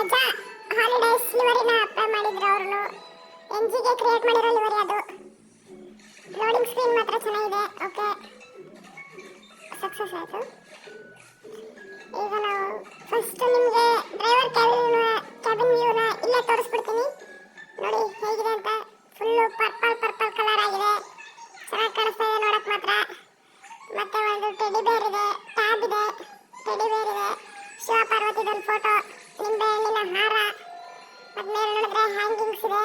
ರಜಾ holidays ಲಿವರಿನ apply ಮಾಡಿದ್ರು ಅವರು ಎನ್ ಜಿಗೆ ಕ್ರಿಯೇಟ್ ಮಾಡಿರೋ ಲಿವರಿ ಅದು. ಲೋಡಿಂಗ್ ಸ್ಕ್ರೀನ್ ಮಾತ್ರ ಚೆನ್ನಾಗಿದೆ ಓಕೆ ಸಕ್ಸಸ್ ಆಯಿತು. ಈಗ ನಾವು ಫಸ್ಟ್ ನಿಮಗೆ ಡ್ರೈವರ್ ಕ್ಯಾಬಿನ್ ಕ್ಯಾಬಿನ್ ವ್ಯೂನ ಇಲ್ಲೇ ತೋರಿಸ್ಬಿಡ್ತೀನಿ. ನೋಡಿ ಹೇಗಿದೆ ಅಂತ. ಫುಲ್ಲು ಪರ್ಪಲ್ ಪರ್ಪಲ್ ಕಲರ್ ಆಗಿದೆ. ಚೆನ್ನಾಗಿ ಕಾಣಿಸ್ತಾ ಇದೆ ನೋಡಕ್ಕೆ ಮಾತ್ರ. ಮತ್ತೆ ಒಂದು ಟೆಡಿ ಬೇರ್ ಇದೆ ಟ್ಯಾಬ್ ಇದೆ ಟೆಡಿ ಬೇರ್ ಇದೆ. ಶಿವ ಪಾರ್ವತಿದೊಂದು ಫೋಟೋ ನಿಂಬೆ ಹಣ್ಣಿನ ಹಾರ ಮತ್ತೆ ಮೇಲೆ ನೋಡಿದ್ರೆ ಹ್ಯಾಂಗಿಂಗ್ಸ್ ಇದೆ.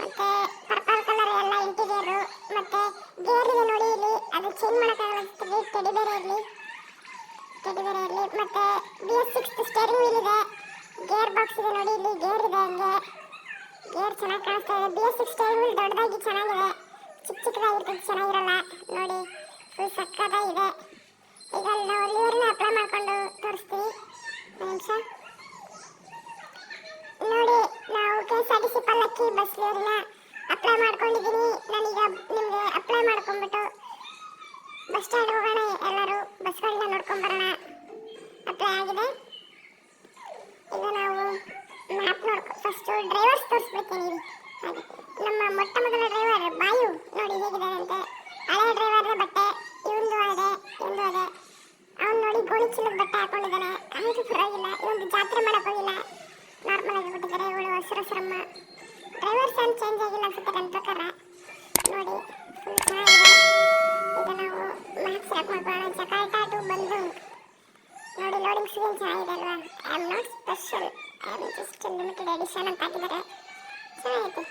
ಮತ್ತೆ ಪರ್ಪಲ್ ಕಲರ್ ಎಲ್ಲ ಇಂಟೀರಿಯರು ಮತ್ತೆ ಗೇರ್ ಇದೆ ನೋಡಿ ಇಲ್ಲಿ. ಅದು ಚೇಂಜ್ ಮಾಡೋಕ್ಕಾಗಲ್ಲ ಟೆಡಿ ಬೇರೆ ಇರಲಿ. ಟೆಡಿ ಇರಲಿ. ಮತ್ತೆ B S six steering wheel ಇದೆ. ಗೇರ್ ಬಾಕ್ಸ್ ಇದೆ ನೋಡಿ ಇಲ್ಲಿ. ಗೇರ್ ಇದೆ ಹಂಗೆ. ಗೇರ್ ಚೆನ್ನಾಗಿ ಕಾಣಿಸ್ತಾ ಇದೆ. B S six steering wheel ದೊಡ್ಡದಾಗಿ ಚೆನ್ನಾಗಿದೆ. ಚಿಕ್ಕ ಚಿಕ್ಕದಾಗಿರ್ತದೆ, ಚೆನ್ನಾಗಿರಲ್ಲ. ನೋಡಿ ಫುಲ್ ಸಕ್ಕದಾಗಿದೆ ಈಗ ನಾವು ಲಿವರ್ನ ಅಪ್ಲೈ ಮಾಡಿಕೊಂಡು ತೋರಿಸ್ತೀವಿ. ನಿಮಿಷ. ನೋಡಿ, ನಾವು K S R T C Pallakki bus ಲಿವರ್ನ apply ಮಾಡ್ಕೊಂಡಿದ್ದೀನಿ ನಾನೀಗ ನಿಮಗೆ ಅಪ್ಲೈ ಮಾಡ್ಕೊಂಡ್ಬಿಟ್ಟು ಬಸ್ ಸ್ಟ್ಯಾಂಡ್ ಹೋಗೋಣ. ಎಲ್ಲರೂ ಬಸ್ಗಳನ್ನ ನೋಡ್ಕೊಂಬರೋಣ. ಅಪ್ಲೈ ಆಗಿದೆ. ಈಗ ನಾವು ಮ್ಯಾಪ್ ನೋಡ್ಕೊ ಫಸ್ಟು ಡ್ರೈವರ್ಸ್ ತೋರಿಸ್ಬಿಡ್ತೀನಿ. ಹಾಗೆ, ನಮ್ಮ ಮೊಟ್ಟ ಮೊದಲ ಡ್ರೈವರ್ ಬಾಯು. ನೋಡಿ ಹೇಗಿದ್ದಾರೆ ಅಂತ. ಹಳೆ ಡ್ರೈವರ್ ಬಟ್ಟೆ, ಇವಂದು ಅದೇ ಇವಂದು ಅದೇ. ಗೋಣಿ ಚೀಲದ ಬಟ್ಟೆ ಹಾಕೊಂಡಿದ್ದಾನೆ. ಆಯ್ತು ಪರವಾಗಿಲ್ಲ ಇವೊಂದು ಜಾತ್ರೆ ಮಾಡಕ್ ಹೋಗಿಲ್ಲ. ನಾರ್ಮಲ್ ಆಗಿ ಬಿಟ್ಟಿದ್ದಾರೆ, ಇವಳು ಹಸಿರು ಹಸಿರಮ್ಮ ಡ್ರೈವರ್ಸ್ ಏನು ಚೇಂಜ್ ಆಗಿಲ್ಲ ಅನ್ಸುತ್ತೆ ನನ್ನ ಪ್ರಕಾರ. ನೋಡಿ ಫುಲ್ ಚೆನ್ನಾಗಿದೆ. ಈಗ ನಾವು ಮ್ಯಾಪ್ಸ್ ಹಾಕಿ ಮಾಡ್ಕೊಳ್ಳೋಣ ಜಕಾರ್ಟಾ ಟು ಬಂದು ನೋಡಿ ಲೋಡಿಂಗ್ ಸ್ಕ್ರೀನ್ ಚೆನ್ನಾಗಿದೆ ಅಲ್ವಾ? I am not special I am just limited edition ಅಂತ ಹಾಕಿದ್ದಾರೆ. ಚೆನ್ನಾಗೈತೆ.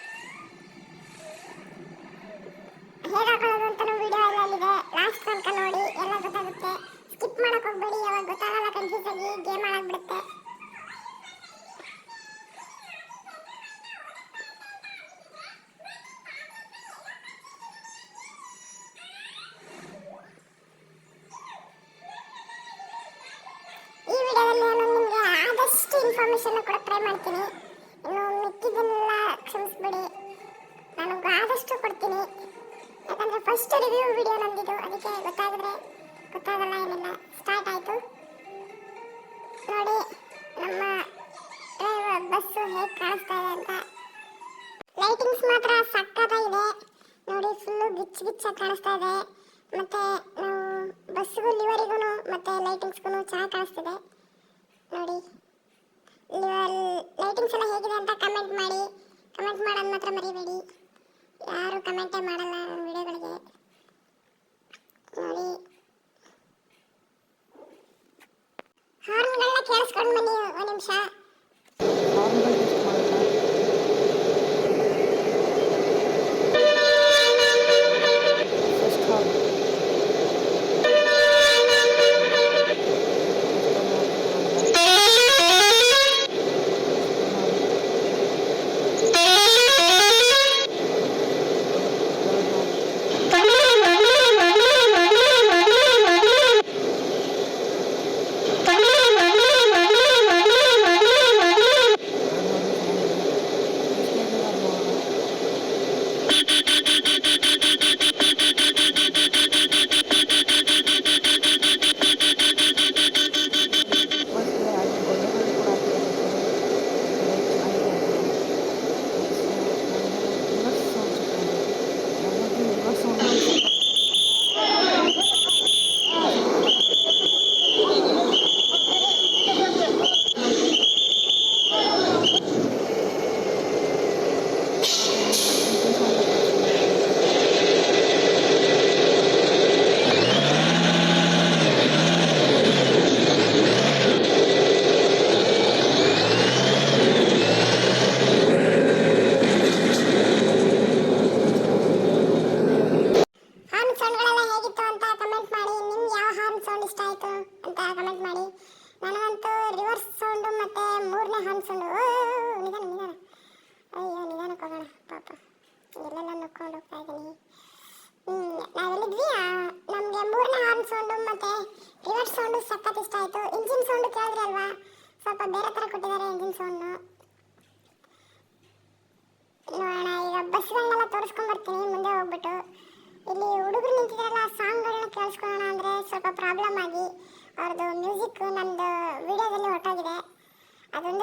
ಗೊತ್ತಾಗಲ್ಲ ಏನಿಲ್ಲ. ಸ್ಟಾರ್ಟ್ ಆಯಿತು. ನೋಡಿ, ನಮ್ಮ ಬಸ್ಸು ಹೇಗೆ ಕಾಣಿಸ್ತಾ ಇದೆ ಅಂತ. ಲೈಟಿಂಗ್ಸ್ ಮಾತ್ರ ಸಕ್ಕತ್ತಾಗಿದೆ. ನೋಡಿ ಫುಲ್ಲು ಗಿಚ್ಚ ಗಿಚ್ಚ ಕಾಣಿಸ್ತಾ ಇದೆ. ಮತ್ತೆ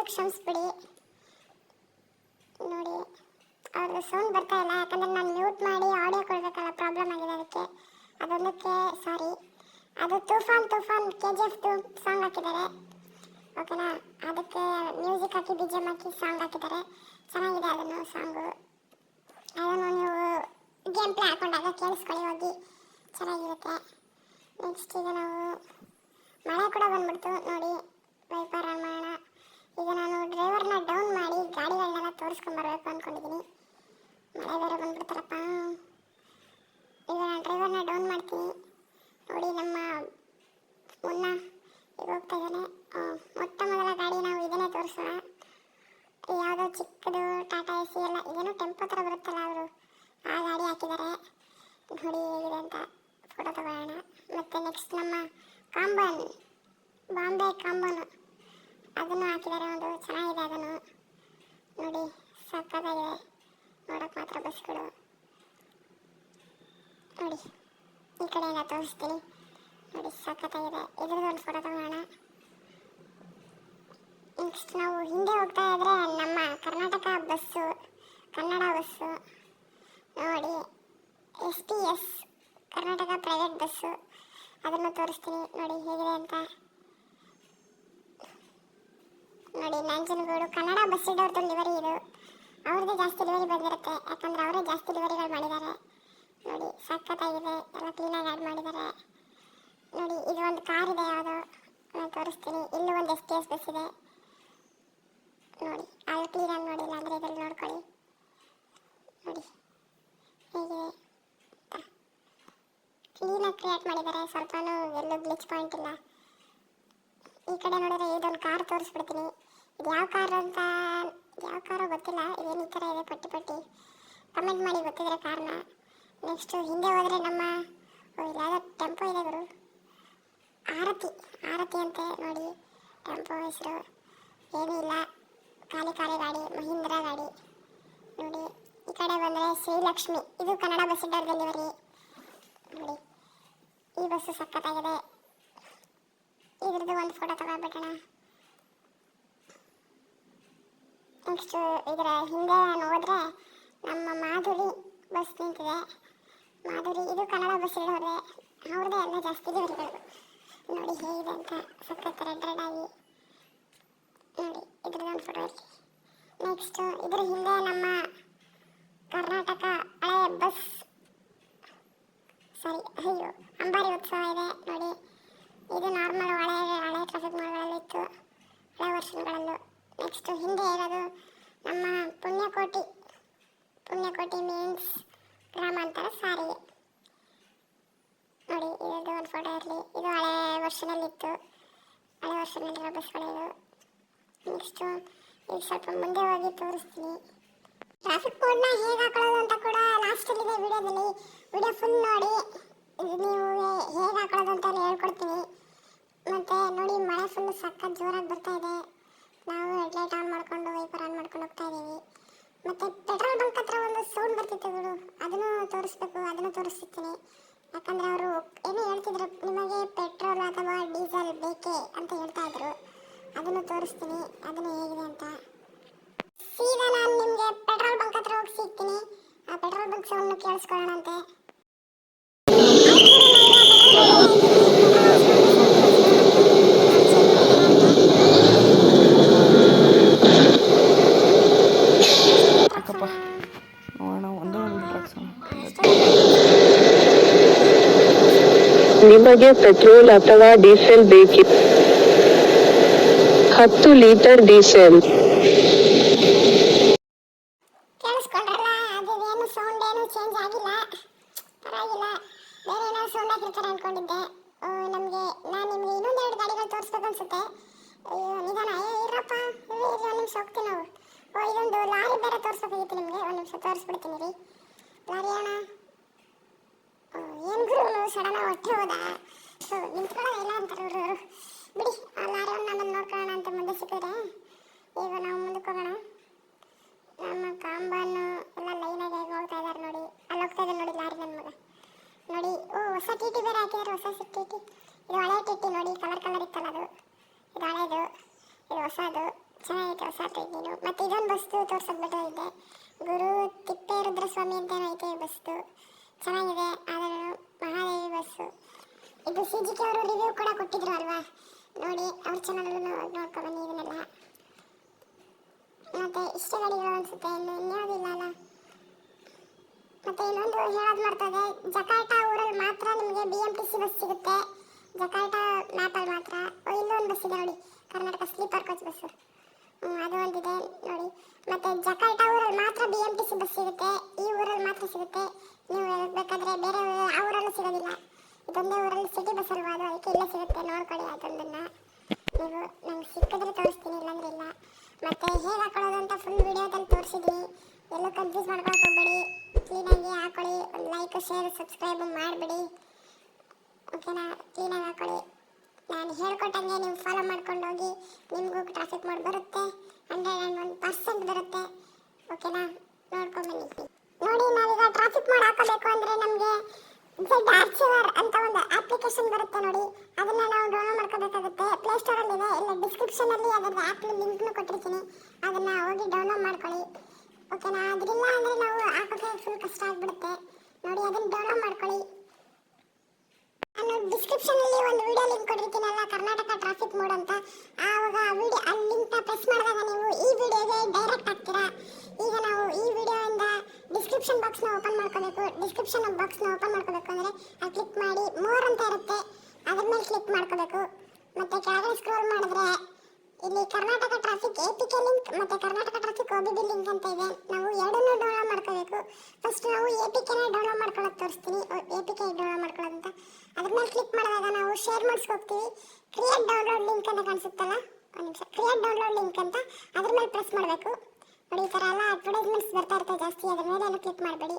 ಕ್ಷಮಿಸ್ಬಿಡಿ. ನೋಡಿ ಅವ್ರದ್ದು ಸೌಂಡ್ ಬರ್ತಾ ಇಲ್ಲ, ಯಾಕಂದರೆ ನಾನು ಮ್ಯೂಟ್ ಮಾಡಿ ಆಡಿಯೋ ಕೊಡಬೇಕಲ್ಲ ಪ್ರಾಬ್ಲಮ್ ಆಗಿದೆ ಅದಕ್ಕೆ. ಅದೊಂದಕ್ಕೆ ಸಾರಿ ಅದು ತೂಫಾನ್ ತೂಫಾನ್ ಕೆ ಜಿ ಎಫ್ದು ಸಾಂಗ್ ಹಾಕಿದ್ದಾರೆ. ಓಕೆನಾ ಅದಕ್ಕೆ ಮ್ಯೂಸಿಕ್ ಹಾಕಿ ಬಿ ಜಿ ಎಂ ಹಾಕಿ ಸಾಂಗ್ ಹಾಕಿದ್ದಾರೆ. ಚೆನ್ನಾಗಿದೆ ಅದನ್ನು ಸಾಂಗು ಅದನ್ನು ನೀವು ಗೇಮ್ ಪ್ಲೇ ಹಾಕೊಂಡಾಗ ಕೇಳಿಸ್ಕೊಳ್ಳಿ ಹೋಗಿ. ಚೆನ್ನಾಗಿರುತ್ತೆ. ನೆಕ್ಸ್ಟ್ ಈಗ ನಾವು ಮಳೆ ಕೂಡ ಬಂದ್ಬಿಡ್ತು, ನೋಡಿ ವೈಪರ್ ಆನ್ ಮಾಡೋಣ ಈಗ ನಾನು ಡ್ರೈವರ್ನ ಡೌನ್ ಮಾಡಿ ಗಾಡಿಗಳನ್ನೆಲ್ಲ ತೋರಿಸ್ಕೊಂಬರ್ಬೇಕು ಅಂದ್ಕೊಂಡಿದ್ದೀನಿ ಮಳೆ ಬೇರೆ ಬಂದ್ಬಿಡ್ತಾರಪ್ಪ ಈಗ ನಾನು ಡ್ರೈವರ್ನ ಡೌನ್ ಮಾಡ್ತೀನಿ ನೋಡಿ ನಮ್ಮ ಮುನ್ನ ಈಗ ಹೋಗ್ತಾ ಇದ್ದಾನೆ ಆ, ಮೊಟ್ಟ ಮೊದಲ ಗಾಡಿ ನಾವು ಇದನ್ನೇ ತೋರಿಸೋಣ ಯಾವುದೋ ಚಿಕ್ಕದು ಟಾಟಾ ಎ ಸಿ ಎಲ್ಲ ಇದೇನೋ ಟೆಂಪೋ ಥರ ಬರುತ್ತಲ್ಲ ಅವರು ಆ ಗಾಡಿ ಹಾಕಿದ್ದಾರೆ ನೋಡಿ ಹೇಗಿದೆ ಅಂತ ಫೋಟೋ ತಗೊಳ್ಳೋಣ ಮತ್ತು ನೆಕ್ಸ್ಟ್ ನಮ್ಮ ಕಾಂಬನ್ ಬಾಂಬೆ ಕಾಂಬನ್ ಅದನ್ನು ಹಾಕಿದ್ದಾರೆ ಒಂದು ಚೆನ್ನಾಗಿದೆ ಅದನ್ನು ನೋಡಿ ಸಕ್ಕತ್ತಾಗಿದೆ ನೋಡೋಕೆ ಮಾತ್ರ ಬಸ್ಗಳು ನೋಡಿ, ಈ ಕಡೆಯಿಂದ ತೋರಿಸ್ತೀನಿ. ನೋಡಿ ಸಖತ್ತಾಗಿದೆ ಇದ್ರದ್ದು ಒಂದು ಫೋಟೋ ತಗೋಣ. ನೆಕ್ಸ್ಟ್ ನಾವು ಹಿಂದೆ ಹೋಗ್ತಾ ಇದ್ರೆ ನಮ್ಮ ಕರ್ನಾಟಕ ಬಸ್ಸು, ಕನ್ನಡ ಬಸ್ಸು. ನೋಡಿ S T S Karnataka private bus. ಅದನ್ನು ತೋರಿಸ್ತೀನಿ. ನೋಡಿ, ಹೇಗಿದೆ ಅಂತ. ನೋಡಿ, ನಂಜನಗೂಡು ಕನ್ನಡ ಬಸ್ ಇಡೋರ್ದು ಲಿವರಿ ಇದು. ಅವ್ರದ್ದು ಜಾಸ್ತಿ ಡಿಲಿವರಿ ಬಂದಿರುತ್ತೆ. ಯಾಕಂದ್ರೆ ಅವರೇ ಜಾಸ್ತಿ ಡಿಲಿವರಿಗಳು ಮಾಡಿದ್ದಾರೆ. ನೋಡಿ, ಸಖತ್ತಾಗಿದೆ. ಎಲ್ಲ ಕ್ಲೀನಾಗಿ ಆ್ಯಡ್ ಮಾಡಿದ್ದಾರೆ. ನೋಡಿ, ಇದು ಒಂದು ಕಾರ್ ಇದೆ ಯಾವುದೋ. ನಾನು ತೋರಿಸ್ತೀನಿ. ಇಲ್ಲಿ ಒಂದು ಎಸ್ ಟಿ ಎಸ್ ಬಸ್ ಇದೆ. ನೋಡಿ, ಅದು ಕ್ಲೀನಾಗಿ ನೋಡಿಲ್ಲ ಅಂದರೆ ಇದರಲ್ಲಿ ನೋಡ್ಕೊಳ್ಳಿ. ನೋಡಿ, ಹೇಗಿದೆ? ಕ್ಲೀನಾಗಿ ಕ್ರಿಯೇಟ್ ಮಾಡಿದ್ದಾರೆ. ಸ್ವಲ್ಪನೂ ಎಲ್ಲೂ ಗ್ಲಿಚ್ ಪಾಯಿಂಟ್ ಇಲ್ಲ. ಈ ಕಡೆ ನೋಡಿದ್ರೆ ಇದೊಂದು ಕಾರ್ ತೋರಿಸ್ಬಿಡ್ತೀನಿ. ಇದು ಯಾವ ಕಾರ್ ಅಂತ ಯಾವ ಕಾರೋ ಗೊತ್ತಿಲ್ಲ. ಇದೇನು ಈ ಥರ ಇದೆ ಪಟ್ಟಿ ಪಟ್ಟಿ. ಕಮೆಂಟ್ ಮಾಡಿ ಗೊತ್ತಿದ್ರೆ ಕಾರ್ನ ನೆಕ್ಸ್ಟು ಹಿಂದೆ ಹೋದರೆ ನಮ್ಮ, ಓ, ಇಲ್ಲಿ ಯಾವುದೋ ಟೆಂಪೋ ಇದೆ ಗುರು. ಆರತಿ ಆರತಿ ಅಂತೆ ನೋಡಿ. ಟೆಂಪೋ ಹೆಸರು. ಏನೂ ಇಲ್ಲ. ಖಾಲಿ ಖಾಲಿ ಗಾಡಿ, ಮಹೀಂದ್ರ ಗಾಡಿ. ನೋಡಿ, ಈ ಕಡೆ ಬಂದರೆ ಶ್ರೀಲಕ್ಷ್ಮಿ. ಇದು ಕನ್ನಡ ಬಸ್ ಡೆಲಿವರಿ ನೋಡಿ, ಈ ಬಸ್ಸು ಸಖತ್ತಾಗಿದೆ. ಇದ್ರದ್ದು ಒಂದು ಫೋಟೋ ತಗೊಳ್ಬಿಟ್ಟಣ ನೆಕ್ಸ್ಟು ಇದರ ಹಿಂದೆ ನಾನು ನಮ್ಮ ಮಾಧುರಿ ಬಸ್ ನಿಂತಿದೆ. ಮಾಧುರಿ ಇದು ಕನ್ನಡ ಬಸ್ ಹೋದರೆ ಅವ್ರದ್ದೇ ಎಲ್ಲ ಜಾಸ್ತಿ ಲಿವರಿಗಳು ನೋಡಿ ಹೇಗಿದೆ ಅಂತ ಸಖತ್ ರೆಡ್ ರೆಡ್ ಆಗಿ ನೋಡಿ ಇದ್ರದ್ದು ಒಂದು ಫೋಟೋ ಇರಲಿ ನೆಕ್ಸ್ಟು ಇದ್ರ ಹಿಂದೆ ನಮ್ಮ ಕರ್ನಾಟಕ ಹಳೆಯ ಬಸ್ ಸಾರಿ ಅಯ್ಯೋ, ಅಂಬಾರಿ ಉತ್ಸವ ಇದೆ. ನೋಡಿ, ಇದು ನಾರ್ಮಲ್ ಹಳೆ ಹಳೆ ಟ್ರಾಫಿಕ್ ಮಾಲ್ಗಳಲ್ಲಿ ಇತ್ತು ಹಳೆ ವರ್ಷಗಳಲ್ಲೂ. ನೆಕ್ಸ್ಟು ಹಿಂದೆ ಇರೋದು ನಮ್ಮ ಪುಣ್ಯಕೋಟಿ ಪುಣ್ಯಕೋಟಿ ಮೀನ್ಸ್ ಗ್ರಾಮಾಂತರ ಸಾರಿಗೆ ನೋಡಿ ಇದ್ರದ್ದು ಒಂದು ಫೋಟೋ ಇರಲಿ ಇದು ಹಳೆ ವರ್ಷದಲ್ಲಿತ್ತು ಹಳೆ ವರ್ಷದಲ್ಲಿರೋ ಬಸ್ಗಳಿದು ನೆಕ್ಸ್ಟು ಈಗ ಸ್ವಲ್ಪ ಮುಂದೆ ಹೋಗಿ ತೋರಿಸ್ತೀನಿ ಟ್ರಾಫಿಕ್ ಬೋರ್ಡ್ನ ಹೇಗೆ ಹಾಕೊಳ್ಳೋದು ಅಂತ ಕೂಡ ಲಾಸ್ಟಲ್ಲಿದೆ ವಿಡಿಯೋದಲ್ಲಿ. ವಿಡಿಯೋ ಫುಲ್ ನೋಡಿ. ನೀವು ಹೇಗೆ ಹಾಕೊಳ್ಳೋದು ಅಂತ ಹೇಳ್ಕೊಡ್ತೀನಿ. ಮತ್ತು ನೋಡಿ, ಮಳೆ ಫುಲ್ ಸಖತ್ ಜೋರಾಗಿ ಬರ್ತಾ ಇದೆ. ನಾವು ಹೆಡ್ಲೈಟ್ ಆನ್ ಮಾಡ್ಕೊಂಡು ವೈಪರ್ ಆನ್ ಮಾಡ್ಕೊಂಡು ಹೋಗ್ತಾ ಇದ್ದೀವಿ. ಮತ್ತು ಪೆಟ್ರೋಲ್ ಬಂಕ್ ಹತ್ರ ಒಂದು ಸೌಂಡ್ ಬರ್ತಿತ್ತು ಬಿಡು. ಅದನ್ನು ತೋರಿಸ್ಬೇಕು, ಅದನ್ನು ತೋರಿಸ್ತಿರ್ತೀನಿ. ಯಾಕಂದರೆ ಅವರು ಏನು ಹೇಳ್ತಿದ್ರು, ನಿಮಗೆ ಪೆಟ್ರೋಲ್ ಅಥವಾ ಡೀಸೆಲ್ ಬೇಕೇ ಅಂತ ಹೇಳ್ತಾ ಇದ್ರು. ಅದನ್ನು ತೋರಿಸ್ತೀನಿ. ಅದನ್ನು ಹೇಗಿದೆ ಅಂತ. ಸೀದಾ ನಾನು ನಿಮಗೆ ಪೆಟ್ರೋಲ್ ಬಂಕ್ ಹತ್ರ ಹೋಗಿ ಸಿಗ್ತೀನಿ. ಆ ಪೆಟ್ರೋಲ್ ಬಂಕ್ ಸೌಂಡ್ ಕೇಳಿಸ್ಕೊಳ್ಳೋಣಂತೆ ನೋಡೋಣ ಒಂದೇ ಒಂದು ಟ್ರಕ್ಸ್ ನಿಮಗೆ ಪೆಟ್ರೋಲ್ ಅಥವಾ ಡೀಸೆಲ್ ಬೇಕಿ ಹತ್ತು ಲೀಟರ್ ಡೀಸೆಲ್ ಓ ಹೊಸ ಟಿ ಟಿ ಬೇರೆ ಹಾಕಿದ್ದಾರೆ ಹೊಸ ಟಿಟಿ ಇದು ಹಳೆ ಟಿಟಿ ನೋಡಿ ಕಲರ್ ಕಲರ್ ಇತ್ತಲ್ಲ ಅದು. ಇದು ಹಳೇದು, ಇದು ಹೊಸದು. ಚೆನ್ನಾಗೈತೆ ಹೊಸ ಟಿಟಿನು ಮತ್ತು ಇದೊಂದು ಬಸ್ತು ತೋರ್ಸೋದು ಬಿಟ್ಟು ಇದೆ. ಗುರು ತಿಪ್ಪೇರುದ್ರ ಸ್ವಾಮಿ ಅಂತ ಐತೆ ಬಸ್ತು ಚೆನ್ನಾಗಿದೆ. ಆದರೂ ಮಹಾದೇವಿ ಬಸ್ಸು. ಇದು ಸಿ ಜಿ ಕೆ ಅವರು ರಿವ್ಯೂ ಕೂಡ ಕೊಟ್ಟಿದ್ರು ಅಲ್ವಾ? ನೋಡಿ, ಅವ್ರ ಚಾನಲ್ ನೋಡ್ಕೊ ಬನ್ನಿ ಇದನ್ನೆಲ್ಲ. ಮತ್ತೆ ಇಷ್ಟ ಗಾಡಿಗಳು ಅನ್ಸುತ್ತೆ. ಇನ್ನು ಇನ್ಯಾವುದಿಲ್ಲ ಅಲ್ಲ? ಮತ್ತೆ ಇನ್ನೊಂದು ಹೇಳೋದು ಮಾಡ್ತದೆ ಜಕಾಟ ಊರಲ್ಲಿ ಮಾತ್ರ ನಿಮಗೆ B M T C bus ಸಿಗುತ್ತೆ. ಜಕಾರ್ಟಾ ಮ್ಯಾಪಲ್ಲಿ ಮಾತ್ರ. ಇನ್ನೊಂದು ಬಸ್ ಇದೆ ನೋಡಿ. ಕರ್ನಾಟಕ ಸ್ಲೀಪರ್ ಕೋಚ್ ಬಸ್ ಅದು ಒಂದಿದೆ ನೋಡಿ. ಮತ್ತೆ ಜಕಾರ್ಟಾ ಊರಲ್ಲಿ ಮಾತ್ರ B M T C bus ಸಿಗುತ್ತೆ. ಈ ಊರಲ್ಲಿ ಮಾತ್ರ ಸಿಗುತ್ತೆ. ನೀವು ಬೇಕಾದ್ರೆ ಬೇರೆ ಆ ಊರಲ್ಲೂ ಸಿಗೋದಿಲ್ಲ. ಇದೊಂದೇ ಊರಲ್ಲಿ ಸಿಟಿ ಬಸ್ ಅಲ್ವಾ? ಅದು ಅದಕ್ಕೆ ಇಲ್ಲೇ ಸಿಗುತ್ತೆ. ನೋಡ್ಕೊಳ್ಳಿ ಅದೊಂದನ್ನು. ನೀವು ನಂಗೆ ಸಿಕ್ಕಿದ್ರೆ ತೋರಿಸ್ತೀನಿ, ಇಲ್ಲಾಂದ್ರೆ ಇಲ್ಲ. ಮತ್ತೆ ಹೇಗೆ ಹಾಕೊಳ್ಳೋದು ಅಂತ ಫುಲ್ ವಿಡಿಯೋದಲ್ಲಿ ತೋರಿಸಿದ್ದೀನಿ ಎಲ್ಲೂ ಕನ್ಫ್ಯೂಸ್ ಮಾಡ್ಕೊಳಕ್ಕೆ ಹೋಗ್ಬೇಡಿ. ಕ್ಲೀನಾಗಿ ಹಾಕೊಳ್ಳಿ. ಒಂದು ಲೈಕ್ ಶೇರ್ ಸಬ್ಸ್ಕ್ರೈಬ್ ಮಾಡಿಬಿಡಿ. ಓಕೆನಾ ಕ್ಲೀನಾಗಿ ಹಾಕೊಳ್ಳಿ. ನಾನು ಹೇಳ್ಕೊಟ್ಟಂಗೆ ನೀವು ಫಾಲೋ ಮಾಡ್ಕೊಂಡು ಹೋಗಿ ನಿಮಗೂ ಟ್ರಾಫಿಕ್ ಮೋಡ್ ಬರುತ್ತೆ. ಹಂಡ್ರೆಡ್ ಆ್ಯಂಡ್ ಒನ್ ಪರ್ಸೆಂಟ್ ಬರುತ್ತೆ. ಓಕೆನಾ ನೋಡ್ಕೊಂಬನ್ನಿ ನೋಡಿ, ನಾವೀಗ ಟ್ರಾಫಿಕ್ ಮಾಡಿ ಹಾಕೋಬೇಕು ಅಂದರೆ ನಮಗೆ ಝೆಡ್ ಆರ್ಚಿವರ್ ಅಂತ ಒಂದು ಅಪ್ಲಿಕೇಶನ್ ಬರುತ್ತೆ ನೋಡಿ. ಅದನ್ನು ನಾವು ಡೌನ್ಲೋಡ್ ಮಾಡ್ಕೋಬೇಕಾಗುತ್ತೆ. ಪ್ಲೇಸ್ಟೋರಲ್ಲಿ ಇದೆ ಇಲ್ಲ ಡಿಸ್ಕ್ರಿಪ್ಷನಲ್ಲಿ ಅದರ ಆ್ಯಪ್ ಲಿಂಕ್ನು ಕೊಟ್ಟಿರ್ತೀನಿ. ಅದನ್ನು ಹೋಗಿ ಡೌನ್ಲೋಡ್ ಮಾಡ್ಕೊಳ್ಳಿ. ಓಕೆನಾ? ಅದರಿಂದ ಅಂದರೆ ನಾವು ಹಾಕೋಕ್ಕೆ ಫುಲ್ ಕಷ್ಟ ಆಗಿಬಿಡುತ್ತೆ. ನೋಡಿ, ಅದನ್ನ ಡೌನ್ಲೋಡ್ ಮಾಡ್ಕೊಳ್ಳಿ. ನಾನು ಡಿಸ್ಕ್ರಿಪ್ಷನಲ್ಲಿ ಒಂದು ವಿಡಿಯೋ ಲಿಂಕ್ ಕೊಟ್ಟಿರ್ತೀನಲ್ಲ ಕರ್ನಾಟಕ ಟ್ರಾಫಿಕ್ ಮೋಡ್ ಅಂತ. ಆವಾಗ ಆ ವಿಡಿಯೋ ಆ ಪ್ರೆಸ್ ಮಾಡಿದಾಗ ನೀವು ಈ ವಿಡಿಯೋಗೆ ಡೈರೆಕ್ಟ್ ಆಗ್ತೀರಾ? ಈಗ ನಾವು ಈ ವಿಡಿಯೋಯಿಂದ ಡಿಸ್ಕ್ರಿಪ್ಷನ್ ಬಾಕ್ಸ್ನ ಓಪನ್ ಮಾಡ್ಕೋಬೇಕು. ಡಿಸ್ಕ್ರಿಪ್ಷನ್ ಬಾಕ್ಸ್ನ ಓಪನ್ ಮಾಡ್ಕೋಬೇಕು ಅಂದರೆ ಅಲ್ಲಿ ಕ್ಲಿಕ್ ಮಾಡಿ ಮೋರ್ ಅಂತ ಇರುತ್ತೆ. ಅದ್ರ ಮೇಲೆ ಕ್ಲಿಕ್ ಮಾಡ್ಕೋಬೇಕು. ಮತ್ತೆ ಕೆಳಗಡೆ ಸ್ಕ್ರೋಲ್ ಮಾಡಿದ್ರೆ ಇಲ್ಲಿ Karnataka traffic A P K link ಮತ್ತೆ Karnataka traffic O B B link ಅಂತ ಇದೆ. ನಾವು ಎರಡನ್ನೂ ಡೌನ್ಲೋಡ್ ಮಾಡ್ಕೋಬೇಕು. ಫಸ್ಟ್ ನಾವು ಎ ಪಿ ಕೆನ ಡೌನ್ಲೋಡ್ ಮಾಡ್ಕೊಳ್ಳೋದು ತೋರಿಸ್ತೀನಿ. ಎ ಪಿ ಕೆ ಡೌನ್ಲೋಡ್ ಮಾಡ್ಕೊಳ್ಳೋದು ಅಂತ ಅದ್ರ ಮೇಲೆ ಕ್ಲಿಕ್ ಮಾಡಿದಾಗ ನಾವು ಶೇರ್ ಮಾಡಿಸ್ಕೋಗ್ತೀವಿ ಕ್ರಿಯೇಟ್ ಡೌನ್ಲೋಡ್ ಲಿಂಕ್ ಅಂತ ಕಾಣಿಸುತ್ತಲ್ಲ? ಒಂದು ನಿಮಿಷ. ಕ್ರಿಯೇಟ್ ಡೌನ್ಲೋಡ್ ಲಿಂಕ್ ಅಂತ. ಅದ್ರ ಮೇಲೆ ಪ್ರೆಸ್ ಮಾಡಬೇಕು. ನೋಡಿ, ಈ ಥರ ಎಲ್ಲ ಅಡ್ವರ್ಟೈಸ್ಮೆಂಟ್ಸ್ ಬರ್ತಾ ಇರ್ತವೆ ಜಾಸ್ತಿ. ಅದ್ರ ಮೇಲೆ ಏನು ಕ್ಲಿಕ್ ಮಾಡಬೇಡಿ.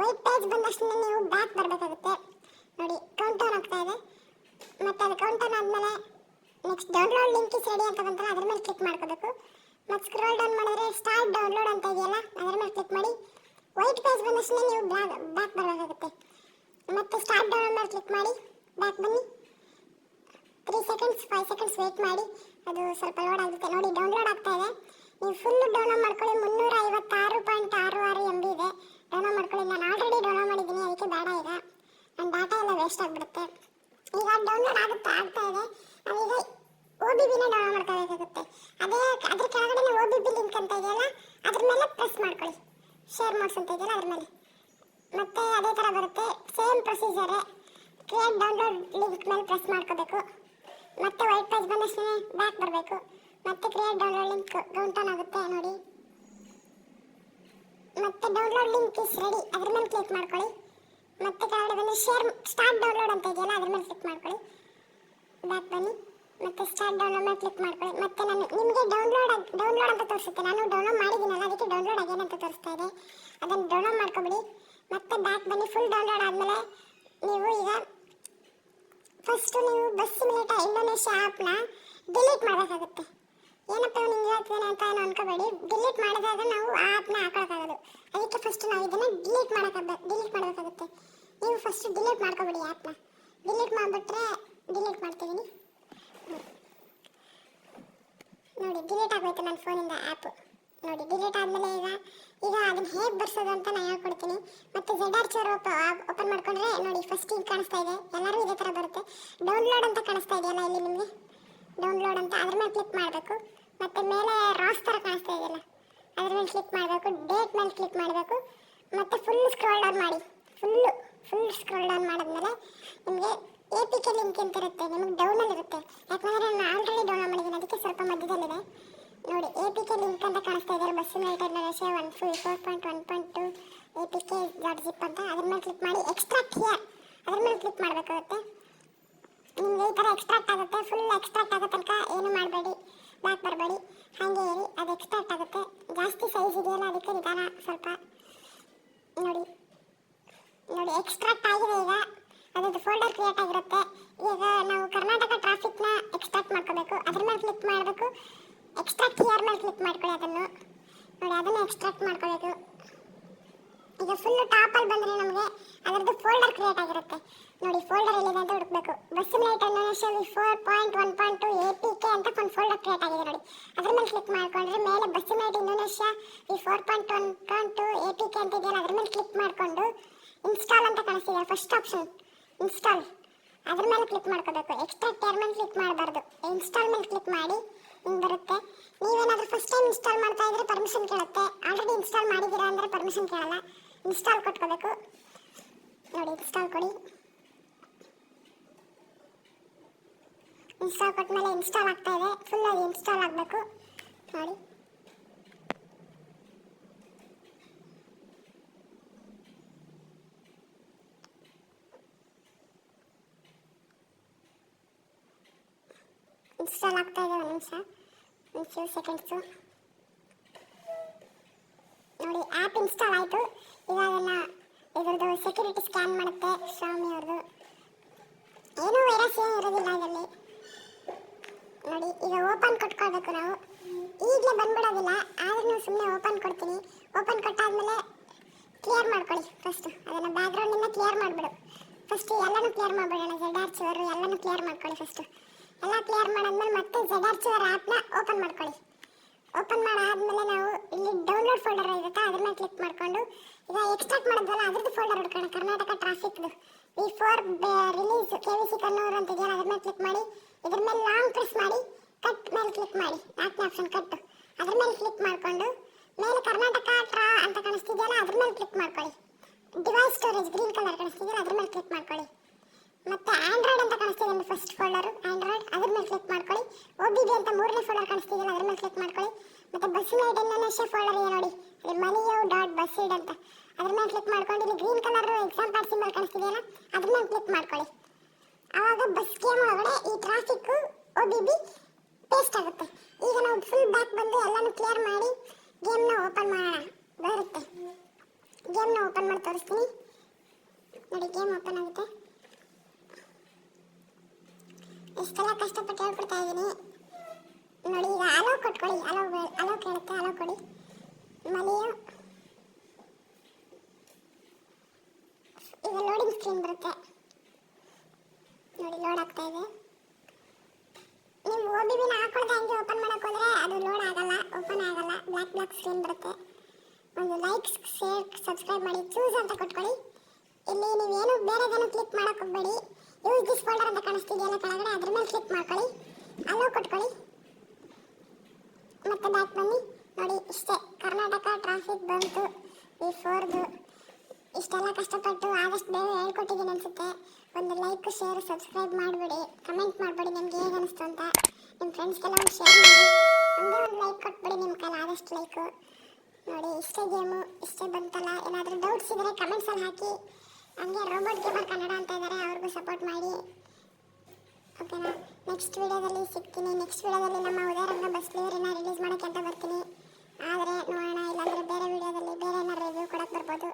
ವೈಟ್ ಪೇಜ್ ಬಂದಷ್ಟು ನೀವು ಬ್ಯಾಕ್ ಬರಬೇಕಾಗುತ್ತೆ. ನೋಡಿ ಕೌಂಟ್ ಡೌನ್ ಆಗ್ತಾ ಇದೆ. ಮತ್ತೆ ಅದು ಕೌಂಟ್ ಡೌನ್ ಆದಮೇಲೆ next download link is ready ಅಂತ ಬಂತಲ್ಲ, ಅದ್ರ ಮೇಲೆ ಕ್ಲಿಕ್ ಮಾಡ್ಕೋಬೇಕು. ಮತ್ತೆ ಸ್ಕ್ರೋಲ್ ಡೌನ್ ಮಾಡಿದ್ರೆ ಸ್ಟಾರ್ಟ್ ಡೌನ್ಲೋಡ್ ಅಂತ ಇದೆಯಲ್ಲ, ಅದ್ರ ಮೇಲೆ ಕ್ಲಿಕ್ ಮಾಡಿ. ವೈಟ್ ಪೇಜ್ ಬಂದಷ್ಟೇ ನೀವು ಬ್ಯಾಕ್ ಬ್ಯಾಕ್ ಬರಬೇಕಾಗುತ್ತೆ. ಮತ್ತೆ ಸ್ಟಾರ್ಟ್ ಡೌನ್ಲೋಡ್ ಮೇಲೆ ಕ್ಲಿಕ್ ಮಾಡಿ ಬ್ಯಾಕ್ ಬನ್ನಿ. Three seconds five seconds wait ಮಾಡಿ. ಅದು ಸ್ವಲ್ಪ ಲೋಡ್ ಆಗುತ್ತೆ. ನೋಡಿ ಡೌನ್ಲೋಡ್ ಆಗ್ತಾ ಇದೆ. ನೀವು ಫುಲ್ ಡೌನ್ಲೋಡ್ ಮಾಡ್ಕೊಳ್ಳಿ. ಮುನ್ನೂರ ಐವತ್ತಾರು ಪಾಯಿಂಟ್ ಆರು ಆರು ಎಂ ಬಿ ಇದೆ. ಡೌನ್ಲೋಡ್ ಮಾಡ್ಕೊಳ್ಳಿ. ನಾನು ಆಲ್ರೆಡಿ ಡೌನ್ಲೋಡ್ ಮಾಡಿದ್ದೀನಿ. ಅದಕ್ಕೆ ಬೇಡ ಈಗ. ನನ್ನ ಡಾಟಾ ಎಲ್ಲ ವೇಸ್ಟ್ ಆಗಿಬಿಡುತ್ತೆ. ಈಗ ಡೌನ್ಲೋಡ್ ಆಗುತ್ತೆ, ಆಗ್ತಾ ಇದೆ. ನಾವೀಗ ಒ ಬಿ ಡೌನ್ಲೋಡ್ ಮಾಡ್ಕೋಬೇಕಾಗುತ್ತೆ ಅದೇ ಅದ್ರ ಕೆಳಗಡೆ ಒ ಬಿ ಬಿ ಲಿಂಕ್ ಅಂತ ಇದೆಯಲ್ಲ, ಅದ್ರ ಮೇಲೆ ಪ್ರೆಸ್ ಮಾಡ್ಕೊಳ್ಳಿ. ಶೇರ್ ಮಾಡ್ಸ್ ಅಂತ ಇದೆಯಲ್ಲ ಅದ್ರ ಮೇಲೆ. ಮತ್ತೆ ಅದೇ ಥರ ಬರುತ್ತೆ, ಸೇಮ್ ಪ್ರೊಸೀಜರೇ. ಕ್ರಿಯೇಟ್ ಡೌನ್ಲೋಡ್ ಲಿಂಕ್ ಮೇಲೆ ಪ್ರೆಸ್ ಮಾಡ್ಕೋಬೇಕು. ಮತ್ತೆ ವೈಟ್ ಪೇಜ್ ಬಂದಷ್ಟೇ ಬ್ಯಾಕ್ ಬರಬೇಕು. ಮತ್ತೆ ಕ್ರಿಯೇಟ್ ಡೌನ್ಲೋಡ್ ಲಿಂಕ್ ಡೌನ್ ಆಗುತ್ತೆ ನೋಡಿ. ಮತ್ತೆ ಡೌನ್ಲೋಡ್ ಲಿಂಕ್ ಇಸ್ ರೆಡಿ. ಅದ್ರ ಮೇಲೆ ಕ್ಲಿಕ್ ಮಾಡ್ಕೊಳ್ಳಿ. ಮತ್ತೆ ಕೆಳಗಡೆ ಬಂದು ಶೇರ್ ಸ್ಟಾರ್ಟ್ ಡೌನ್ಲೋಡ್ ಅಂತ ಇದೆಯಲ್ಲ, ಅದ್ರ ಮೇಲೆ ಕ್ಲಿಕ್ ಮಾಡ್ಕೊಳ್ಳಿ. ಬ್ಯಾಕ್ ಬನ್ನಿ. ಮತ್ತೆ ಸ್ಟಾರ್ಟ್ ಡೌನ್ಲೋಡ್ ಮೇಲೆ ಕ್ಲಿಕ್ ಮಾಡ್ಕೊಳ್ಳಿ. ಮತ್ತೆ ನಾನು ನಿಮಗೆ ಡೌನ್ಲೋಡ್ ಡೌನ್ಲೋಡ್ ಅಂತ ತೋರಿಸುತ್ತೆ. ನಾನು ಡೌನ್ಲೋಡ್ ಮಾಡಿದ್ದೀನಲ್ಲ, ಅದಕ್ಕೆ ಡೌನ್ಲೋಡ್ ಆಗ್ಯಾನ ಅಂತ ತೋರಿಸ್ತಾ ಇದೆ. ಅದನ್ನು ಡೌನ್ಲೋಡ್ ಮಾಡ್ಕೊಬಿಡಿ. ಮತ್ತೆ ಬ್ಯಾಕ್ ಬನ್ನಿ. ಫುಲ್ ಡೌನ್ಲೋಡ್ ಆದಮೇಲೆ ನೀವು ಈಗ ಫಸ್ಟ್ ನೀವು ಬಸ್ ಸಿಮ್ಯುಲೇಟರ್ ಇಂಡೋನೇಷ್ಯಾ ಆ್ಯಪ್ನ ಡಿಲೀಟ್ ಮಾಡಬೇಕಾಗುತ್ತೆ. ಏನಪ್ಪ ನಿಮ್ಗೆ ಹೇಳ್ತೇನೆ ಅಂತ ಏನು ಅನ್ಕೋಬೇಡಿ. ಡಿಲೀಟ್ ಮಾಡಿದಾಗ ನಾವು ಆ ಆ್ಯಪ್ನ ಹಾಕೋಕ್ಕಾಗೋದು ಅದಕ್ಕೆ ಫಸ್ಟ್ ನಾವು ಇದನ್ನು ಡಿಲೀಟ್ ಮಾಡೋಕ್ಕಾಗ ಡಿಲೀಟ್ ಮಾಡಬೇಕಾಗುತ್ತೆ. ನೀವು ಫಸ್ಟ್ ಡಿಲೀಟ್ ಮಾಡ್ಕೊಬೇಡಿ ಆ್ಯಪ್ನ ಡಿಲೀಟ್ ಮಾಡಿಬಿಟ್ರೆ ಡಿಲೀಟ್ ಮಾಡ್ತಿದ್ದೀನಿ ನೋಡಿ ಡಿಲೀಟ್ ಆಗೋಯ್ತು ನನ್ನ ಫೋನಿಂದ ಆ್ಯಪ್ ನೋಡಿ ಡಿಲೀಟ್ ಆದಮೇಲೆ ಈಗ ಈಗ ಅದನ್ನು ಹೇಗೆ ಬರ್ಸೋದು ಅಂತ ನಾನು ಹೇಳ್ಕೊಡ್ತೀನಿ. ಮತ್ತು ಝೆಡ್ ಆರ್ ಚೋರ್ ಓಪನ್ ಮಾಡ್ಕೊಂಡ್ರೆ, ನೋಡಿ ಫಸ್ಟ್ ಈಗ ಕಾಣಿಸ್ತಾ ಇದೆ. ಎಲ್ಲರೂ ಇದೇ ಥರ ಬರುತ್ತೆ. ಡೌನ್ಲೋಡ್ ಅಂತ ಕಾಣಿಸ್ತಾ ಇದೆಯಲ್ಲ ಇಲ್ಲಿ ನಿಮಗೆ? ಡೌನ್ಲೋಡ್ ಅಂತ, ಅದ್ರ ಮೇಲೆ ಕ್ಲಿಕ್ ಮಾಡಬೇಕು. ಮತ್ತು ಮೇಲೆ ರಾಸ್ ಥರ ಕಾಣಿಸ್ತಾ ಇದೆಯಲ್ಲ, ಅದ್ರ ಮೇಲೆ ಕ್ಲಿಕ್ ಮಾಡಬೇಕು. ಡೇಟ್ ಮೇಲೆ ಕ್ಲಿಕ್ ಮಾಡಬೇಕು. ಮತ್ತು ಫುಲ್ ಸ್ಕ್ರೋಲ್ ಡೌನ್ ಮಾಡಿ. ಫುಲ್ಲು ಫುಲ್ ಸ್ಕ್ರೋಲ್ ಡೌನ್ ಮಾಡಿದ್ಮೇಲೆ ನಿಮಗೆ ಎ ಪಿ ಕೆ ಲಿಂಕ್ ಅಂತ ಇರುತ್ತೆ? ನಿಮಗೆ ಅಲ್ಲಿ ಇರುತ್ತೆ. ಯಾಕಂದ್ರೆ ನಾನು ಆಲ್ರೆಡಿ ಡೌನ್ಲೋಡ್ ಮಾಡಿದ್ದೀನಿ. ಅದಕ್ಕೆ ಸ್ವಲ್ಪ ಮಧ್ಯದಲ್ಲಿದೆ. ನೋಡಿ ಎ ಪಿ ಕೆ ಲಿಂಕ್ ಅಂತ ಕಾಣಿಸ್ತಾ ಇದೆ. Bus international one full four point one point two A P K dot zip ಅಂತ. ಅದ್ರ ಮೇಲೆ ಕ್ಲಿಕ್ ಮಾಡಿ ಎಕ್ಸ್ಟ್ರಾಕ್ಟ್ ಹಿಯರ್ ಅದ್ರ ಮೇಲೆ ಕ್ಲಿಕ್ ಮಾಡಬೇಕಾಗುತ್ತೆ. ನಿಮಗೆ ಈ ಥರ ಎಕ್ಸ್ಟ್ರಾಕ್ಟ್ ಆಗುತ್ತೆ. ಫುಲ್ ಎಕ್ಸ್ಟ್ರಾಕ್ಟ್ ಆಗೋ ತನಕ ಏನು ಮಾಡಬೇಡಿ. ಬ್ಯಾಕ್ ಬರಬೇಡಿ. ಹಾಗೆ ಇರಿ. ಅದು ಎಕ್ಸ್ಟ್ರಾಕ್ಟ್ ಆಗುತ್ತೆ. ಜಾಸ್ತಿ ಸೈಜ್ ಇದೆಯಲ್ಲ, ಅದಕ್ಕೆ ನಿಧಾನ ಸ್ವಲ್ಪ ನೋಡಿ. ನೋಡಿ ಎಕ್ಸ್ಟ್ರಾಕ್ಟ್ ಆಗಿದೆ ಈಗ. ಅದೊಂದು ಫೋಲ್ಡರ್ ಕ್ರಿಯೇಟ್ ಆಗಿರುತ್ತೆ ಈಗ ನಾವು ಕರ್ನಾಟಕ ಟ್ರಾಫಿಕ್ನ ಎಕ್ಸ್ಟ್ರಾಕ್ಟ್ ಮಾಡ್ಕೋಬೇಕು ಅದ್ರ ಮೇಲೆ ಕ್ಲಿಕ್ ಮಾಡಬೇಕು ಎಕ್ಸ್ಟ್ರಾಕ್ಟ್ ಹಿಯರ್ ಮೇಲೆ ಕ್ಲಿಕ್ ಮಾಡ್ಕೊಳ್ಳಿ ಅದನ್ನು. ನೋಡಿ, ಅದನ್ನು ಎಕ್ಸ್ಟ್ರಾಕ್ಟ್ ಮಾಡ್ಕೊಳ್ಬೇಕು ಈಗ ಫುಲ್ ಟಾಪಲ್ಲಿ ಬಂದರೆ ನಮಗೆ ಅದರದ್ದು ಫೋಲ್ಡರ್ ಕ್ರಿಯೇಟ್ ಆಗಿರುತ್ತೆ. ನೋಡಿ ಫೋಲ್ಡರ್ ಎಲ್ಲಿದೆ ಅಂತ ಹುಡುಕ್ಬೇಕು. ಬಸ್ ಲೈಟ್ ಅನ್ನೋ four point one point two A P K ಅಂತ ಒಂದು ಫೋಲ್ಡರ್ ಕ್ರಿಯೇಟ್ ಆಗಿದೆ ನೋಡಿ ಅದ್ರ ಮೇಲೆ ಕ್ಲಿಕ್ ಮಾಡ್ಕೊಂಡ್ರೆ ಮೇಲೆ bus light Indonesia V four point one point two A P K ಅಂತ ಇದೆಯಲ್ಲ ಅದ್ರ ಮೇಲೆ ಕ್ಲಿಕ್ ಮಾಡಿಕೊಂಡು ಇನ್ಸ್ಟಾಲ್ ಅಂತ ಕಾಣಿಸ್ತಿದೆ ಫಸ್ಟ್ ಆಪ್ಷನ್ ಇನ್ಸ್ಟಾಲ್ ಅದ್ರ ಮೇಲೆ ಕ್ಲಿಕ್ ಮಾಡ್ಕೋಬೇಕು ಎಕ್ಸ್ಟ್ರಾ ಟೈರ್ ಮೇಲೆ ಕ್ಲಿಕ್ ಮಾಡಬಾರ್ದು ಇನ್ಸ್ಟಾಲ್ ಮೇಲೆ ಕ್ಲಿಕ್ ಮಾಡಿ ಹಿಂಗೆ ಬರುತ್ತೆ ನೀವೇನಾದ್ರೂ ಫಸ್ಟ್ ಟೈಮ್ ಇನ್ಸ್ಟಾಲ್ ಮಾಡ್ತಾ ಇದ್ರೆ ಪರ್ಮಿಷನ್ ಕೇಳುತ್ತೆ. ಆಲ್ರೆಡಿ ಇನ್ಸ್ಟಾಲ್ ಮಾಡಿದ್ದೀರಾ ಅಂದರೆ ಪರ್ಮಿಷನ್ ಕೇಳಲ್ಲ. ಇನ್ಸ್ಟಾಲ್ ಕೊಟ್ಕೋಬೇಕು. ನೋಡಿ ಇನ್ಸ್ಟಾಲ್ ಕೊಡಿ. ಇನ್ಸ್ಟಾಲ್ ಕೊಟ್ಟಮೇಲೆ ಇನ್ಸ್ಟಾಲ್ ಆಗ್ತಾ ಇದೆ. ಫುಲ್ ಅದು ಇನ್ಸ್ಟಾಲ್ ಆಗಬೇಕು. ನೋಡಿ. ಇನ್ಸ್ಟಾಲ್ ಆಗ್ತಾ ಇದೆ ಒಂದು ನಿಮಿಷ. ಒಂದು ಫ್ಯೂ ಸೆಕೆಂಡ್ಸು ನೋಡಿ ಆ್ಯಪ್ ಇನ್ಸ್ಟಾಲ್ ಆಯಿತು. ಅದನ್ನು ಇದ್ರದ್ದು ಸೆಕ್ಯೂರಿಟಿ ಸ್ಕ್ಯಾನ್ ಮಾಡುತ್ತೆ ಸ್ವಾಮಿ ಅವ್ರದ್ದು. ಏನೂ ವೈರಸ್ ಏನು ಇರೋದಿಲ್ಲ ಇದರಲ್ಲಿ ನೋಡಿ, ಈಗ ಓಪನ್ ಕೊಟ್ಕೊಳ್ಬೇಕು ನಾವು. ಈಗಲೇ ಬಂದ್ಬಿಡೋದಿಲ್ಲ, ಆದ್ರೂ ಸುಮ್ಮನೆ ಓಪನ್ ಕೊಡ್ತೀನಿ. ಓಪನ್ ಕೊಟ್ಟಾದ್ಮೇಲೆ ಕ್ಲಿಯರ್ ಮಾಡ್ಕೊಳ್ಳಿ ಫಸ್ಟ್ ಅದನ್ನು ಬ್ಯಾಕ್ಗ್ರೌಂಡಿಂದ ಕ್ಲಿಯರ್ ಮಾಡಿಬಿಡು. ಫಸ್ಟು ಎಲ್ಲನೂ ಕ್ಲಿಯರ್ ಮಾಡಿಬಿಡೋಣ ಜೆಡ್ ಆರ್ ಚಿವರು ಎಲ್ಲನೂ ಕ್ಲಿಯರ್ ಮಾಡ್ಕೊಳ್ಳಿ ಫಸ್ಟು ಎಲ್ಲ ಕ್ಲಿಯರ್ ಮಾಡಾದ್ಮೇಲೆ ಮತ್ತೆ ಜೆಡ್ ಆರ್ ಚಿವರ್ ಆ್ಯಪ್ನ ಓಪನ್ ಮಾಡ್ಕೊಳ್ಳಿ. ಓಪನ್ ಮಾಡಾದ್ಮೇಲೆ ನಾವು ಇಲ್ಲಿ ಡೌನ್ಲೋಡ್ ಫೋಲ್ಡರ್ ಇರುತ್ತೆ ಮೇಲೆ ಕ್ಲಿಕ್ ಮಾಡ್ಕೊಂಡು, ಈಗ ಎಕ್ಸ್ಟ್ರಾಕ್ಟ್ ಮಾಡಿದ್ವಲ್ಲ, ಅದ್ರದ್ದು ಫೋಲ್ಡರ್ ಹುಡ್ಕೋಣ. Karnataka ಟ್ರಾಫಿಕ್ದು V four release K V C Kannur ಅಂತ ಇದೆಯಲ್ಲ, ಅದ್ರ ಮೇಲೆ ಕ್ಲಿಕ್ ಮಾಡಿ, ಇದ್ರ ಮೇಲೆ ಲಾಂಗ್ ಪ್ರೆಸ್ ಮಾಡಿ ಕಟ್ ಮೇಲೆ ಕ್ಲಿಕ್ ಮಾಡಿ. ನಾಲ್ಕನೇ ಆಪ್ಷನ್ ಕಟ್ ಅದ್ರ ಮೇಲೆ ಕ್ಲಿಕ್ ಮಾಡಿಕೊಂಡು, ಮೇಲೆ ಕರ್ನಾಟಕ ಟ್ರಾ ಅಂತ ಕಾಣಿಸ್ತಿದೆಯಲ್ಲ, ಅದ್ರ ಮೇಲೆ ಕ್ಲಿಕ್ ಮಾಡ್ಕೊಳ್ಳಿ. ಡಿವೈಸ್ ಸ್ಟೋರೇಜ್ ಗ್ರೀನ್ ಕಲರ್ ಕಾಣಿಸ್ತಿದೆಯಲ್ಲ, ಅದ್ರ ಮೇಲೆ ಕ್ಲಿಕ್ ಮಾಡ್ಕೊಳ್ಳಿ. ಮತ್ತೆ ಆಂಡ್ರಾಯ್ಡ್ ಅಂತ ಕಾಣಿಸ್ತಿದೆ ಫಸ್ಟ್ ಫೋಲ್ಡರ್ ಆಂಡ್ರಾಯ್ಡ್ ಅದ್ರ ಮೇಲೆ ಕ್ಲಿಕ್ ಮಾಡ್ಕೊಳ್ಳಿ. ಒ ಬಿ ಬಿ ಅಂತ ಮೂರನೇ ಫೋಲ್ಡರ್ ಕಾಣಿಸ್ತಿದೆಯಲ್ಲ, ಅದ್ರ ಮೇಲೆ ಕ್ಲಿಕ್ ಮಾಡ್ಕೊಳ್ಳಿ. ಮತ್ತೆ ಬಸ್ಸಿನ ಐಡೆನ್ನೇಷನ್ ಫೋಲ್ಡರ್ ಇದೆ ನೋಡಿ. ಅಲ್ಲಿ ಮನಿಯೋ ಡಾಟ್ ಬಸ್ ಇಡ್ ಅಂತ. ಅದ್ರ ಮೇಲೆ ಕ್ಲಿಕ್ ಮಾಡ್ಕೊಂಡು ಇಲ್ಲಿ green colour exam pad symbol ಕಾಣಿಸ್ತಿದೆಯಲ್ಲ, ಅದ್ರ ಮೇಲೆ ಕ್ಲಿಕ್ ಮಾಡ್ಕೊಳ್ಳಿ. ಆವಾಗ ಬಸ್ ಗೇಮ್ ಒಳಗಡೆ ಈ traffic O B B paste ಆಗುತ್ತೆ. ಈಗ ನಾವು ಫುಲ್ ಬ್ಯಾಕ್ ಬಂದು ಎಲ್ಲಾನು ಕ್ಲಿಯರ್ ಮಾಡಿ ಗೇಮ್ನ ಓಪನ್ ಮಾಡೋಣ. ಬರುತ್ತೆ. ಗೇಮ್ನ ಓಪನ್ ಮಾಡಿ ತೋರಿಸ್ತೀನಿ. ನೋಡಿ ಗೇಮ್ ಓಪನ್ ಆಗುತ್ತೆ ಇಷ್ಟೆಲ್ಲ ಕಷ್ಟಪಟ್ಟು ಹೇಳ್ಕೊಡ್ತಾ ಇದ್ದೀನಿ. ನೋಡಿ, ಈಗ ಅಲೋ ಕೊಟ್ಕೊಳ್ಳಿ ಅಲೋ ಅಲೋ ಕೇಳುತ್ತೆ ಅಲೋ ಕೊಡಿ. ಮಲಿಯು ಈಗ ಲೋಡಿಂಗ್ ಸ್ಕ್ರೀನ್ ಬರುತ್ತೆ. ನೋಡಿ ಲೋಡ್ ಆಗ್ತಾ ಇದೆ. ನೀವು ಓ ಬಿ ಬಿನ ಹಾಕೊಳ್ದೆ, ಹಂಗೆ ಓಪನ್ ಮಾಡಕ್ ಹೋದ್ರೆ ಅದು ಲೋಡ್ ಆಗಲ್ಲ ಓಪನ್ ಆಗಲ್ಲ. ಬ್ಲ್ಯಾಕ್ ಬ್ಲ್ಯಾಕ್ ಸ್ಕ್ರೀನ್ ಬರುತ್ತೆ. ಒಂದು ಲೈಕ್ ಶೇರ್ ಸಬ್ಸ್ಕ್ರೈಬ್ ಮಾಡಿ. ಚೂಸ್ ಅಂತ ಕೊಟ್ಕೊಳ್ಳಿ ಇಲ್ಲಿ ನೀವೇನು ಬೇರೆದೇನು ಕ್ಲಿಕ್ ಮಾಡೋಕ್ಕೆ ಹೋಗ್ಬೇಡಿ. ಯೂಸ್ ದಿಸ್ ಫೋಲ್ಡರ್ ಅಂತ ಕಾಣಿಸ್ತಿದೆಯಲ್ಲ ಕೆಳಗಡೆ? ಅದ್ರ ಮೇಲೆ ಕ್ಲಿಕ್ ಮಾಡ್ಕೊಳ್ಳಿ. ಅಲೋ ಕೊಟ್ಕೊಳ್ಳಿ. ಮತ್ತೆ ಬ್ಯಾಕ್ ಬನ್ನಿ. ನೋಡಿ, ಇಷ್ಟೇ. ಕರ್ನಾಟಕ ಟ್ರಾಫಿಕ್ ಬಂತು. ಈ ಫೋರ್ದು ಇಷ್ಟೆಲ್ಲ ಕಷ್ಟಪಟ್ಟು ಆದಷ್ಟು ಬೇಗ ಹೇಳ್ಕೊಟ್ಟಿದ್ದೀನಿ ಅನ್ಸುತ್ತೆ. ಒಂದು ಲೈಕ್ ಶೇರ್ ಸಬ್ಸ್ಕ್ರೈಬ್ ಮಾಡಿಬಿಡಿ. ಕಮೆಂಟ್ ಮಾಡಿಬಿಡಿ ನಿಮ್ಗೆ ಹೇಗೆ ಅನಿಸ್ತು ಅಂತ. ನಿಮ್ಮ ಫ್ರೆಂಡ್ಸ್ಗೆಲ್ಲ ಒಂದು ಶೇರ್ ಮಾಡಿ. ಒಂದೇ ಒಂದು ಲೈಕ್ ಕೊಟ್ಬಿಡಿ ನಿಮ್ಮ ಕೈಲಿ ಆದಷ್ಟು ಲೈಕು ನೋಡಿ, ಇಷ್ಟೇ ಗೇಮು ಇಷ್ಟೇ ಬಂತಲ್ಲ. ಏನಾದರೂ ಡೌಟ್ಸ್ ಇದ್ದರೆ ಕಮೆಂಟ್ಸಲ್ಲಿ ಹಾಕಿ. ಹಂಗೆ ರೋಬೋಟ್ ಗೇಮರ್ ಕನ್ನಡ ಅಂತ ಇದ್ದಾರೆ ಅವ್ರಿಗೂ ಸಪೋರ್ಟ್ ಮಾಡಿ. ಓಕೆನಾ ನೆಕ್ಸ್ಟ್ ವಿಡಿಯೋದಲ್ಲಿ ಸಿಗ್ತೀನಿ. ನೆಕ್ಸ್ಟ್ ವಿಡಿಯೋದಲ್ಲಿ ನಮ್ಮ ಉದಯರಂಗ ಬಸ್ ಲಿವರಿನ ರಿಲೀಸ್ ಮಾಡೋಕ್ಕೆ ಅಂತ ಬರ್ತೀನಿ. ಆದರೆ ನೋಡೋಣ, ಇಲ್ಲಾಂದರೆ ಬೇರೆ ವಿಡಿಯೋದಲ್ಲಿ ಬೇರೆ ಏನಾದ್ರು ರಿವ್ಯೂ ಕೊಡಕ್ಕೆ ಬರ್ಬೋದು.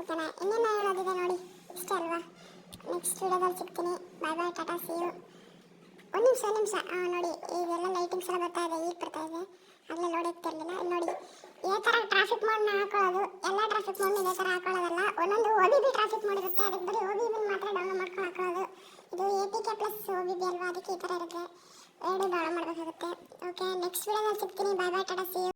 ಓಕೆನಾ ಇನ್ನೇನು ಹೇಳೋದಿದೆ ನೋಡಿ, ಇಷ್ಟೇ ಅಲ್ವಾ? ನೆಕ್ಸ್ಟ್ ವಿಡಿಯೋದಲ್ಲಿ ಸಿಗ್ತೀನಿ. Bye bye ta-ta see you ಒಂದು ನಿಮಿಷ ಒಂದು ನಿಮಿಷ. ನೋಡಿ, ಇದೆಲ್ಲ ಲೈಟಿಂಗ್ಸ್ ಎಲ್ಲ ಬರ್ತಾ ಇದೆ, ಈಗ ಬರ್ತಾ ಇದೆ. ಅಲ್ಲೇ ಇಲ್ಲಿ ನೋಡಿ ಈ ಥರ ಟ್ರಾಫಿಕ್ ಮೋಡ್ ಹಾಕೊಳ್ಳೋದು, ಎಲ್ಲ ಟ್ರಾಫಿಕ್ ಮೋಡ್ ಇದೇ ತರ ಹಾಕೊಳ್ಳೋದಲ್ಲ, ಒಂದೊಂದು O B B traffic mod ಇರುತ್ತೆ, ಅದಕ್ಕೆ ಬರೀ ಒ ಬಿ ಬಿ ಮಾತ್ರ ಡೌನ್ಲೋಡ್ ಮಾಡ್ಕೊಂಡು ಹಾಕೊಳ್ಳೋದು. ಇದು A T K plus O B B ಅಲ್ವಾ, ಅದಕ್ಕೆ ಈ ತರ ಇರುತ್ತೆ. ಎರಡು ಡೌನ್ಲೋಡ್ ಮಾಡಬೇಕಾಗುತ್ತೆ. ಓಕೆ ನೆಕ್ಸ್ಟ್ ವಿಡಿಯೋದಲ್ಲಿ ಸಿಗ್ತೀನಿ. Bye bye Tata C